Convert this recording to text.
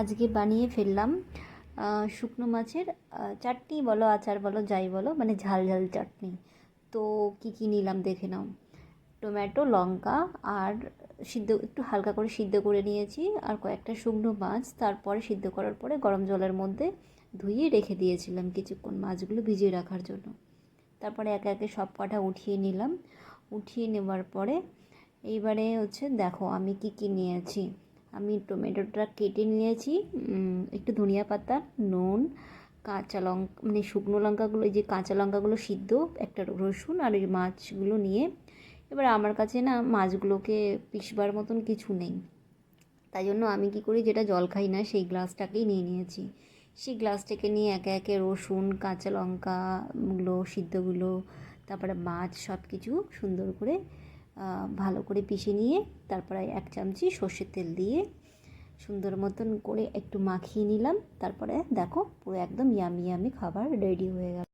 আজকে বানিয়ে ফেললাম শুকনো মাছের চাটনি বলো, আচার বলো, যাই বলো মানে ঝাল ঝাল চাটনি। তো কী কী নিলাম দেখে নাও। টমেটো, লঙ্কা আর সিদ্ধ, একটু হালকা করে সিদ্ধ করে নিয়েছি আর কয়েকটা শুকনো মাছ, তারপরে সিদ্ধ করার পরে গরম জলের মধ্যে ধুয়ে রেখে দিয়েছিলাম কিছুক্ষণ মাছগুলো ভিজিয়ে রাখার জন্য। তারপরে একে একে সব কটা উঠিয়ে নিলাম। উঠিয়ে নেওয়ার পরে এইবারে হচ্ছে দেখো আমি কি কি নিয়েছি। আমি টমেটোটা কেটে নিয়েছি একটু ধনিয়া পাতা, নুন, কাঁচা লঙ্কা মানে শুকনো লঙ্কাগুলো যে কাঁচা লঙ্কাগুলো সিদ্ধ, একটা রসুন আর ওই মাছগুলো নিয়ে। এবার আমার কাছে না মাছগুলোকে পিসবার মতন কিছু নেই। তাই জন্য আমি কি করি, যেটা জল খাই না, সেই গ্লাসটাকেই নিয়ে নিয়েছি। সেই গ্লাসটাকে নিয়ে একে একে রসুন, কাঁচা লঙ্কাগুলো, সিদ্ধগুলো, তারপরে মাছ সব কিছু সুন্দর করে ভালো করে পিষে নিয়ে তারপরে এক চামচি সর্ষের তেল দিয়ে সুন্দর মতন করে একটু মাখিয়ে নিলাম। তারপরে দেখো পুরো একদম ইয়ামি ইয়ামি খাবার রেডি হয়ে গেল।